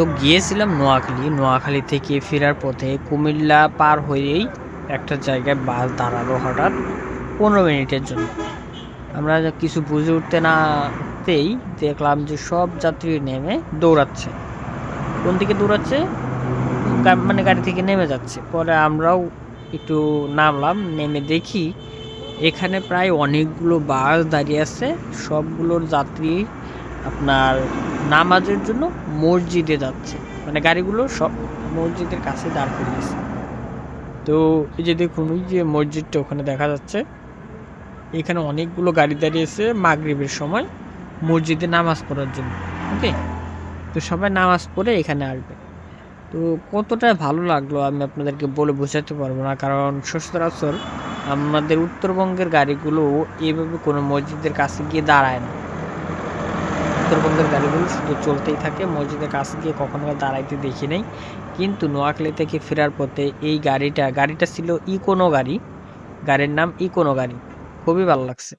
তো গিয়েছিলাম নোয়াখালী। নোয়াখালী থেকে ফেরার পথে কুমিল্লা পার হয়েই একটা জায়গায় বাস দাঁড়াল হঠাৎ পনেরো মিনিটের জন্য। আমরা কিছু বুঝে উঠতে নাতেই দেখলাম যে সব যাত্রী নেমে দৌড়াচ্ছে। কোন দিকে দৌড়াচ্ছে? মানে গাড়ি থেকে নেমে যাচ্ছে। পরে আমরাও একটু নামলাম, নেমে দেখি এখানে প্রায় অনেকগুলো বাস দাঁড়িয়ে আছে। সবগুলোর যাত্রী আপনার নামাজের জন্য মসজিদে যাচ্ছে। মানে গাড়িগুলো সব মসজিদের কাছে দাঁড় করিয়েছে। তো এই যে দেখুন, ওই যে মসজিদটা ওখানে দেখা যাচ্ছে। এখানে অনেকগুলো গাড়ি দাঁড়িয়েছে মাগরিবের সময় মসজিদে নামাজ পড়ার জন্য। ওকে? তো সবাই নামাজ পড়ে এখানে আসবে। তো কতটা ভালো লাগল আমি আপনাদেরকে বলে বোঝাতে পারব না। কারণ সচরাচর আমাদের উত্তরবঙ্গের গাড়িগুলো এইভাবে কোনো মসজিদের কাছে গিয়ে দাঁড়ায় না। উত্তরবঙ্গের গাড়িগুলো শুধু চলতেই থাকে। মসজিদের কাছে গিয়ে কখনো দাঁড়াইতে দেখি নাই। কিন্তু নোয়াখালী থেকে ফেরার পথে এই গাড়িটা গাড়িটা ছিল ইকোনো গাড়ি। গাড়ির নাম ইকোনো গাড়ি। খুবই ভালো লাগছে।